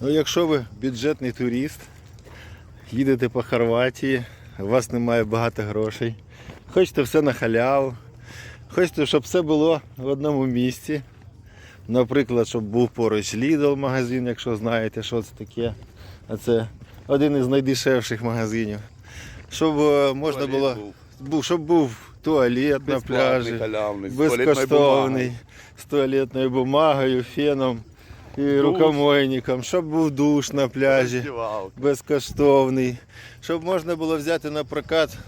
Ну, якщо ви бюджетний турист, їдете по Хорватії, у вас немає багато грошей, хочете все на халяву, хочете, щоб все було в одному місці. Наприклад, щоб був поруч Lidl магазин, якщо знаєте, що це таке. А це один із найдешевших магазинів. Щоб е, можна було, був. щоб був туалет на пляжі, безкоштовний, з туалетною бумагою, феном і рукомойником, щоб був душ на пляжі безкоштовний, щоб можна було взяти на прокат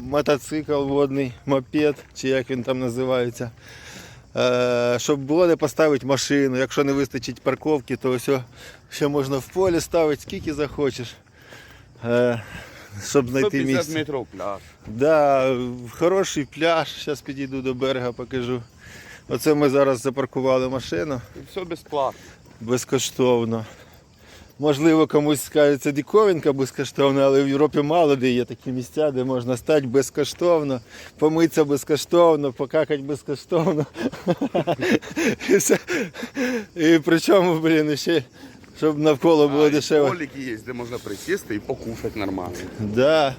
мотоцикл водний, мопед, чи як він там називається. Е, щоб було де поставити машину. Якщо не вистачить парковки, то ось о, ще можна в полі ставити, скільки захочеш. Е, щоб знайти 150 місце. метрів пляж. Да, хороший пляж. Зараз підійду до берега, покажу. Оце ми зараз запаркували машину І все безплатно. Безкоштовно. Можливо, комусь скажеться диковинка безкоштовна, але в Європі мало де є такі місця, де можна стати безкоштовно, помитися безкоштовно, покакати безкоштовно. І, все. і причому, блін, ще щоб навколо було дешево. Столики є, де можна присісти і покушати нормально. Да.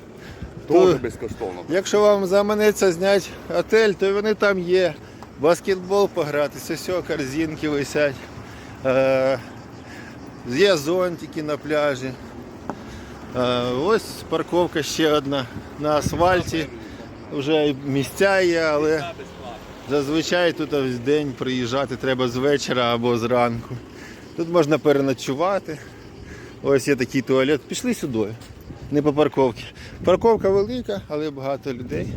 Тут- безкоштовно. Якщо вам заманеться зняти отель, то вони там є. Баскетбол погратися, все, корзинки висять. Е, є зонтики на пляжі. Е, ось парковка ще одна на асфальті. Вже місця є, але зазвичай тут ось день приїжджати треба з вечора або зранку. Тут можна переночувати. Ось є такий туалет. Пішли сюди. Не по парковці. Парковка велика, але багато людей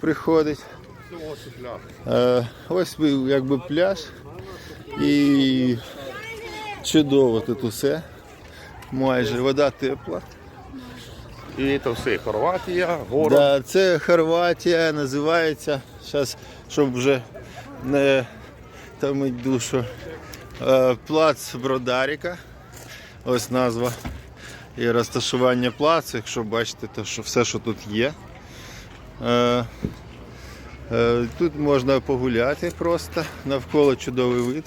приходить. Е, ось якби пляж. І чудово тут усе. Майже вода тепла. І це все Хорватія, город. Да, це Хорватія називається. Зараз, щоб вже не томить душу. Е, Плац Бродаріка. Ось назва і розташування плацу. Якщо бачите, то що все, що тут є. Е, е, Тут можна погуляти просто, навколо чудовий вид.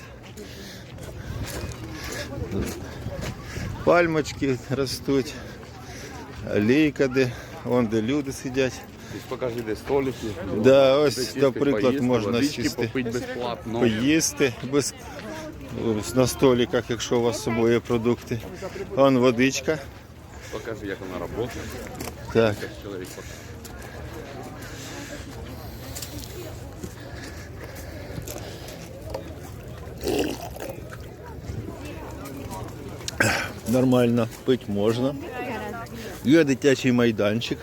Пальмочки ростуть, алейка, де, вон де люди сидять. Покажи, де столики. Да, ось, наприклад, поїсти, можна сісти. попити безплатно. поїсти без, на столиках, якщо у вас з собою є продукти. Вон водичка. Покажи, як вона працює. Так. Нормально пити можна. Є дитячий майданчик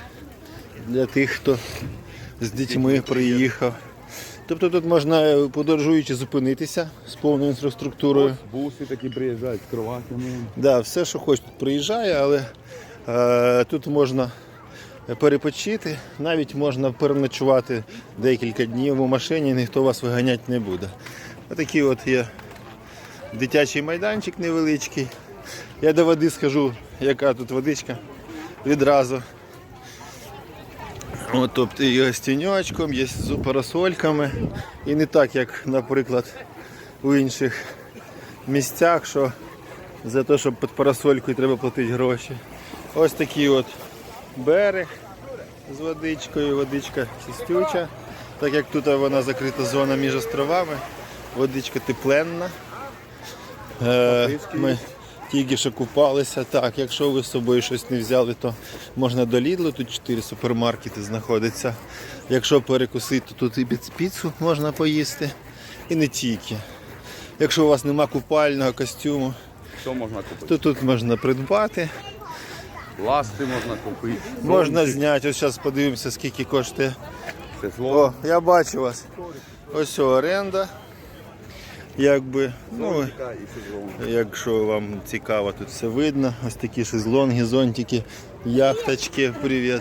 для тих, хто з дітьми приїхав. Тобто тут можна подорожуючи зупинитися з повною інфраструктурою. Буси такі приїжджають з кроватями. Да, все, що хоч тут приїжджає, але е, тут можна перепочити, навіть можна переночувати декілька днів у машині, ніхто вас виганяти не буде. Отакий от є дитячий майданчик невеличкий. Я до води скажу, яка тут водичка відразу. От, тобто є з тіньочком, є з парасольками. І не так, як, наприклад, у інших місцях, що за те, щоб під парасолькою треба платити гроші. Ось такий от берег з водичкою, водичка чистюча. Так як тут вона закрита зона між островами, водичка тепленна. Е, ми тільки що купалися. Так, якщо ви з собою щось не взяли, то можна до Лідлу, тут 4 супермаркети знаходяться. Якщо перекусити, то тут і піц- піцу можна поїсти. І не тільки. Якщо у вас нема купального костюму, Що можна купити? то тут можна придбати. Ласти можна купити. Можна зняти. Ось зараз подивимося, скільки коштує. шезлонг. О, я бачу вас. Ось оренда. Якби, ну, якщо вам цікаво, тут все видно. Ось такі шезлонги, зонтики, яхточки, привіт.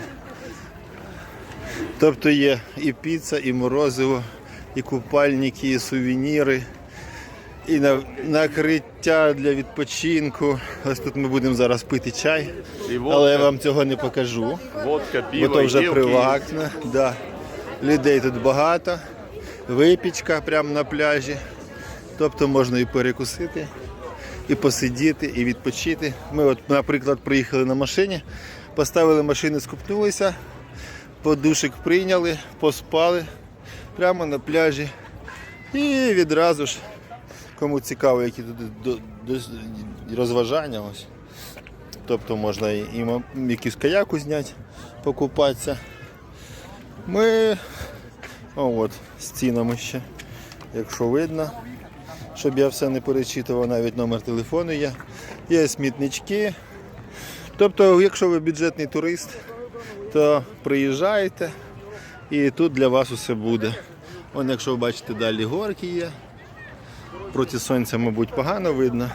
Тобто є і піца, і морозиво, і купальники, і сувеніри, і на- накриття для відпочинку. Ось тут ми будемо зараз пити чай, але я вам цього не покажу. Бо то вже приватно. Да. Людей тут багато. Випічка прямо на пляжі. Тобто можна і перекусити, і посидіти, і відпочити. Ми, от, наприклад, приїхали на машині, поставили машини, скупнулися, подушик прийняли, поспали прямо на пляжі. І відразу ж, кому цікаво, які тут розважання. Ось. Тобто можна і, і якусь каяку зняти, покупатися. Ми о, от, з цінами ще, якщо видно, щоб я все не перечитував, навіть номер телефону є. Є смітнички. Тобто, якщо ви бюджетний турист, то приїжджайте і тут для вас усе буде. Вон, якщо ви бачите, далі горки є. Проти сонця, мабуть, погано видно.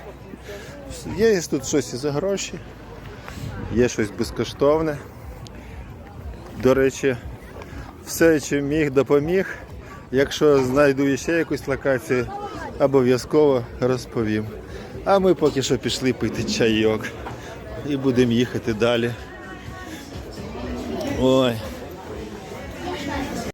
Є тут щось і за гроші, є щось безкоштовне. До речі, все, чим міг, допоміг. Якщо знайду ще якусь локацію, обов'язково розповім. А ми поки що пішли пити чайок і будемо їхати далі. Ой.